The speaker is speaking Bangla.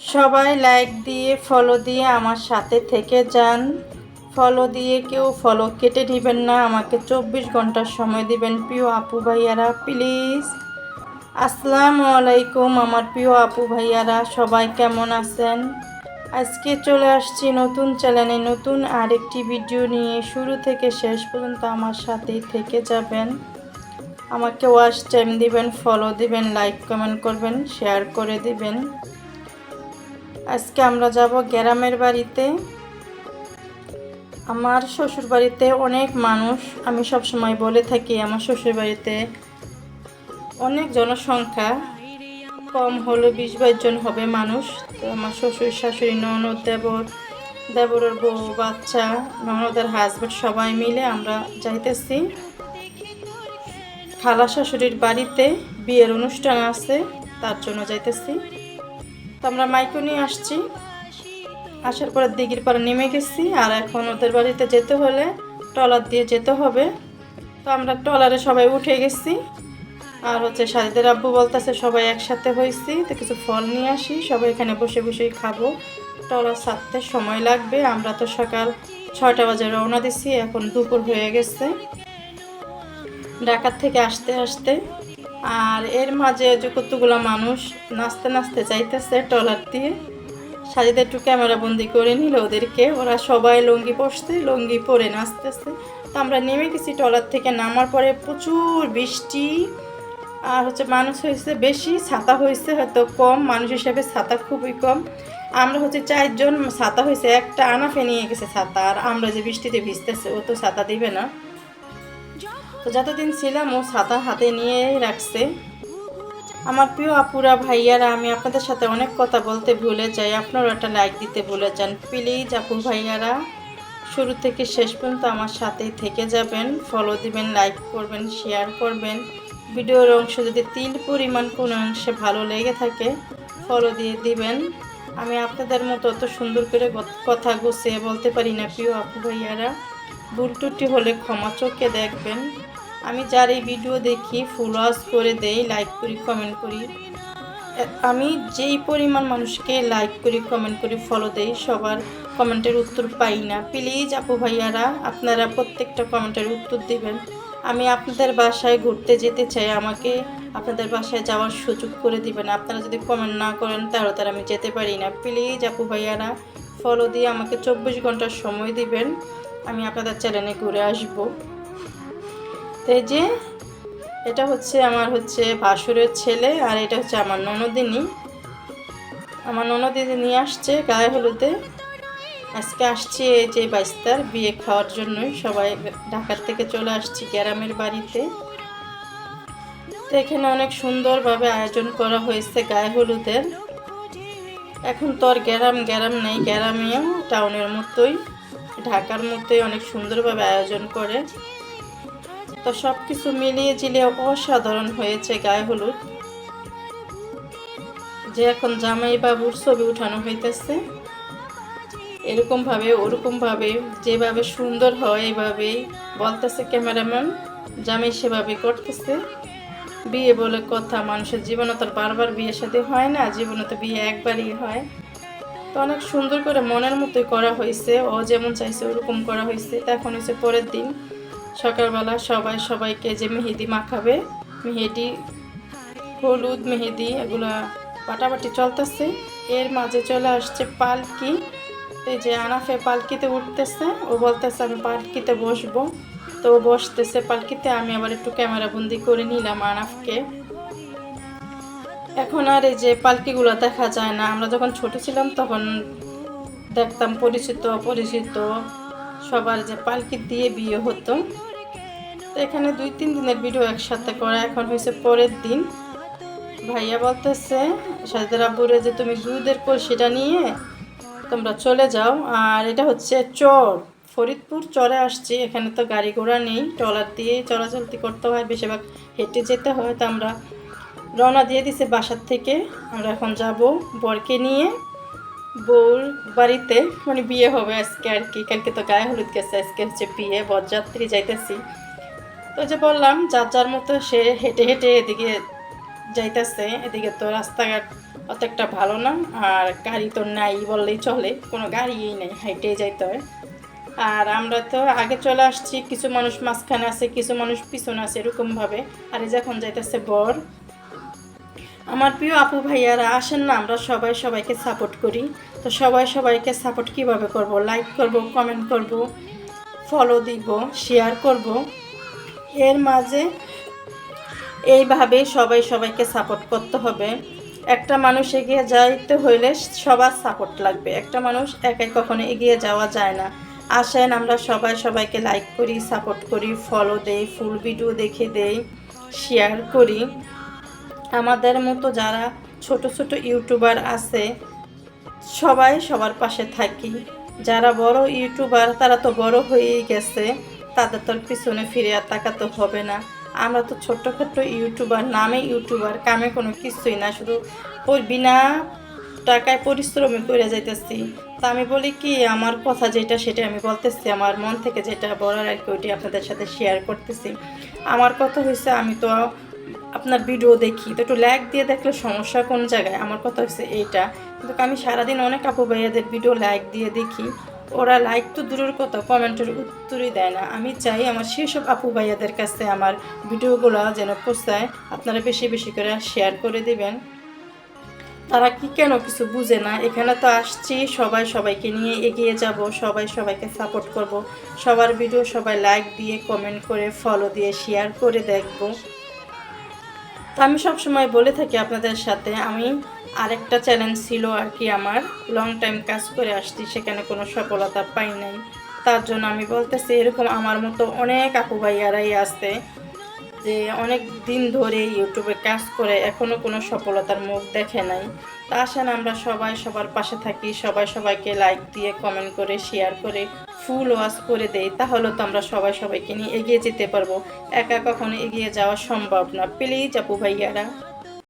সবাই লাইক দিয়ে ফলো দিয়ে আমার সাথে থেকে যান। ফলো দিয়ে কেউ ফলো কেটে নেবেন না। আমাকে চব্বিশ ঘণ্টার সময় দিবেন প্রিয় আপু ভাইয়ারা প্লিজ আসসালামু আলাইকুম আমার প্রিয় আপু ভাইয়ারা, সবাই কেমন আছেন? আজকে চলে আসছি নতুন চ্যানেলে নতুন আরেকটি ভিডিও নিয়ে। শুরু থেকে শেষ পর্যন্ত আমার সাথেই থেকে যাবেন। আমাকে ওয়াচ টাইম দিবেন ফলো দিবেন লাইক কমেন্ট করবেন শেয়ার করে দিবেন। আজকে আমরা যাব গ্রামের বাড়িতে। আমার শ্বশুর বাড়িতে অনেক মানুষ, আমি সব সময় বলে থাকি আমার শ্বশুর বাড়িতে অনেক জনসংখ্যা। কম হলো বিশ বাইশ জন হবে মানুষ। তো আমার শ্বশুর, শাশুড়ি, ননদ, দেবর, দেবরের বউ, বাচ্চা ননদের হাজবেন্ড সবাই মিলে আমরা যাইতেছি। খালা শাশুড়ির বাড়িতে বিয়ের অনুষ্ঠান আছে, তার জন্য যাইতেছি। তো আমরা মাইকো নিয়ে আসছি। আসার পরে দিঘির পাড়ে নেমে গেছি আর এখন ওদের বাড়িতে যেতে হলে ট্রলার দিয়ে যেতে হবে। তো আমরা ট্রলারে সবাই উঠে গেছি। আর হচ্ছে সাজিদের আব্বু বলতেছে, সবাই একসাথে হয়েছি তো কিছু ফল নিয়ে আসি। সবাই এখানে বসে বসেই খাব। ট্রলার ছাড়তে সময় লাগবে। আমরা তো সকাল ছয়টা বাজে রওনা দিছি, এখন দুপুর হয়ে গেছে। ঢাকার থেকে আসতে আসতে আর এর মাঝে যে কতগুলো মানুষ নাচতে নাচতে যাইতেছে ট্রলার দিয়ে সাজিদে একটু ক্যামেরা বন্দি করে নিল ওদেরকে। ওরা সবাই লুঙ্গি পরছে, লুঙ্গি পরে নাচতেছে। তো আমরা নেমে গেছি ট্রলার থেকে, নামার পরে প্রচুর বৃষ্টি, আর হচ্ছে মানুষ হয়েছে বেশি, ছাতা হয়েছে হয়তো কম, মানুষ হিসেবে ছাতা খুবই কম। আমরা হচ্ছে চারজন, ছাতা হয়েছে একটা, আনাফে নিয়ে গেছে ছাতা, আর আমরা যে বৃষ্টিতে ভিজতেছে, ও তো ছাতা দিবে না। তো যতদিন ছিলাম, ও ছাতা হাতে নিয়ে রাখছে। আমার প্রিয় আপুরা, ভাইয়ারা, আমি আপনাদের সাথে অনেক কথা বলতে ভুলে যাই। আপনারা একটা লাইক দিতে ভুলে যান। প্লিজ আপু ভাইয়ারা, শুরু থেকে শেষ পর্যন্ত আমার সাথেই থেকে যাবেন। ফলো দিবেন লাইক করবেন শেয়ার করবেন। ভিডিওর অংশ যদি তিল পরিমাণ কোনো অংশে ভালো লেগে থাকে ফলো দিয়ে দিবেন। আমি আপনাদের মতো অত সুন্দর করে কথা গুছিয়ে বলতে পারি না, প্রিয় আপু ভাইয়ারা। ভুল ত্রুটি হলে ক্ষমা চোখে দেখবেন। আমি যার এই ভিডিও দেখি ফুল ওয়াশ করে দেই লাইক করি কমেন্ট করি আমি যেই পরিমাণ মানুষকে লাইক করি কমেন্ট করি ফলো দেই, সবার কমেন্টের উত্তর পাই না। প্লিজ আপু ভাইয়ারা, আপনারা প্রত্যেকটা কমেন্টের উত্তর দিবেন। আমি আপনাদের বাসায় ঘুরতে যেতে চাই, আমাকে আপনাদের বাসায় যাওয়ার সুযোগ করে দিবেন। আপনারা যদি কমেন্ট না করেন, তাহলে তার আমি যেতে পারি না। প্লিজ আপু ভাইয়ারা ফলো দিয়ে আমাকে চব্বিশ ঘণ্টার সময় দিবেন। আমি আপনাদের চ্যানেলে ঘুরে আসব। এই যে এটা হচ্ছে আমার হচ্ছে ভাসুরের ছেলে আর এটা হচ্ছে আমার ননদিনী। আমার ননদিনী নিয়ে আসছে গায়ে হলুদে। আজকে আসছি এই যে বাইস্তার বিয়ে খাওয়ার জন্যই। সবাই ঢাকার থেকে চলে আসছি গ্রামের বাড়িতে। তো এখানে অনেক সুন্দরভাবে আয়োজন করা হয়েছে গায়ে হলুদের। এখন তো আর গ্যারাম গ্যারাম নেই গ্যারামেও টাউনের মতোই। ঢাকার মতোই অনেক সুন্দরভাবে আয়োজন করে। তো সব কিছু মিলিয়ে ঝিলিয়ে অসাধারণ হয়েছে গায়ে হলুদ। যে এখন জামাই বাবুর ছবি উঠানো হইতেছে এরকম ভাবে ওরকম ভাবে যেভাবে সুন্দর হয় এইভাবেই বলতেছে ক্যামেরাম্যান, জামাই সেভাবে করতেছে। বিয়ে বলে কথা, মানুষের জীবনে তো বারবার বিয়ে সাথে হয় না, জীবনে তো বিয়ে একবারই হয়। তো অনেক সুন্দর করে মনের মতোই করা হয়েছে ও যেমন চাইছে ওরকম করা হয়েছে তা এখন হচ্ছে পরের দিন। সকালবেলা সবাই সবাইকে যে মেহেদি মাখাবে, মেহেদি, হলুদ মেহেদি, এগুলো পাটাপাটি চলতেছে। এর মাঝে চলে আসছে পালকি। এই যে আনাফে পালকিতে উঠতেছে, ও বলতেছে, আমি পালকিতে বসবো। তো বসতেছে পালকিতে, আমি আবার একটু ক্যামেরা বন্দি করে নিলাম আনাফকে। এখন আর এই যে পালকিগুলো দেখা যায় না। আমরা যখন ছোট ছিলাম, তখন দেখতাম পরিচিত অপরিচিত। সবার যে পালকি দিয়ে বিয়ে হতো। তো এখানে দুই তিন দিনের ভিডিও একসাথে করা, এখন হয়েছে পরের দিন। ভাইয়া বলতেছে, সাজদের আব্বুরে যে তুমি দুধের কলসিটা নিয়ে তোমরা চলে যাও, আর এটা হচ্ছে চর। ফরিদপুর চরে আসছি, এখানে তো গাড়ি ঘোড়া নেই, ট্রলার দিয়েই চলাচলতি করতে হয়, বেশিরভাগ হেঁটে যেতে হয়, তো আমরা রওনা দিয়ে দিছে বাসার থেকে। আমরা এখন যাব বরকে নিয়ে। বউর বাড়িতে মানে বিয়ে হবে আজকে আর কি। কালকে তো গায়ে হলুদ গেছে, আজকে হচ্ছে বিয়ে, বরযাত্রী যাইতেছি। তো যে বললাম, যার যার মতো সে হেঁটে হেঁটে এদিকে যাইতেছে। এদিকে তো রাস্তাঘাট অত একটা ভালো না, আর গাড়ি তো নাই বললেই চলে, কোনো গাড়িই নেই হাইটেই যাইতে হয়। আর আমরা তো আগে চলে আসছি, কিছু মানুষ মাঝখানে আছে, কিছু মানুষ পিছনে আছে এরকমভাবে। আর এই যখন যাইতেছে বর আমার প্রিয় আপু ভাইয়ারা, আসেন না, আমরা সবাই সবাইকে সাপোর্ট করি। তো সবাই সবাইকে সাপোর্ট কীভাবে করব? লাইক করব কমেন্ট করব ফলো দিব শেয়ার করব। এর মাঝে এইভাবে সবাই সবাইকে সাপোর্ট করতে হবে। একটা মানুষ এগিয়ে যাইতে হইলে সবার সাপোর্ট লাগবে। একটা মানুষ একাই কখনো এগিয়ে যাওয়া যায় না। আসেন, আমরা সবাই সবাইকে লাইক করি সাপোর্ট করি ফলো দেই ফুল ভিডিও দেখে দেই শেয়ার করি। আমাদের মতো যারা ছোট ছোট ইউটিউবার আছে, সবাই সবার পাশে থাকি। যারা বড় ইউটিউবার, তারা তো বড় হয়েই গেছে, তাদের তোর পিছনে ফিরে আর তাকাতে হবে না। আমরা তো ছোট্টখাট্ট ইউটিউবার, নামে ইউটিউবার, কামে কোনো কিছুই না, শুধু ওই বিনা টাকায় পরিশ্রম করে যাইতেছি। তা আমি বলি কি, আমার কথা যেটা সেটা আমি বলতেছি, আমার মন থেকে যেটা বলার আর কি ওইটি আপনাদের সাথে শেয়ার করতেছি। আমার কথা হয়েছে আমি তো আপনার ভিডিও দেখি, তো একটু ল্যাগ দিয়ে দেখলে সমস্যা কোন জায়গায়? আমার কথা হচ্ছে এইটা। কিন্তু আমি সারাদিন অনেক আপু ভাইয়াদের ভিডিও লাইক দিয়ে দেখি। ওরা লাইক তো দূরের কথা কমেন্টের উত্তরই দেয় না। আমি চাই আমার সেসব আপু ভাইয়াদের কাছে আমার ভিডিওগুলো যেন পৌঁছায়। আপনারা বেশি বেশি করে শেয়ার করে দিবেন। তারা কি কেন কিছু বুঝে না? এখানে তো আসছি, সবাই সবাইকে নিয়ে এগিয়ে যাব, সবাই সবাইকে সাপোর্ট করব। সবার ভিডিও সবাই লাইক দিয়ে কমেন্ট করে ফলো দিয়ে শেয়ার করে দেখব। তো আমি সব সময় বলে থাকি আপনাদের সাথে, আমি আরেকটা চ্যালেঞ্জ ছিল আর কি আমার। লং টাইম কাজ করে আসছি, সেখানে কোনো সফলতা পাই নাই। তার জন্য আমি বলতেছি, এরকম আমার মতো অনেক আপু ভাইয়ারাই আছে যে অনেক দিন ধরে ইউটিউবে কাজ করে এখনও কোনো সফলতার মুখ দেখে নাই। তা আসেন আমরা সবাই সবার পাশে থাকি, সবাই সবাইকে লাইক দিয়ে কমেন্ট করে শেয়ার করে ফুল ওয়াশ করে দেয় তাহলে তো আমরা সবাই সবাইকে নিয়ে এগিয়ে যেতে পারব। একা কখনো এগিয়ে যাওয়া সম্ভব না। প্লিজ, আপু ভাইয়ারা।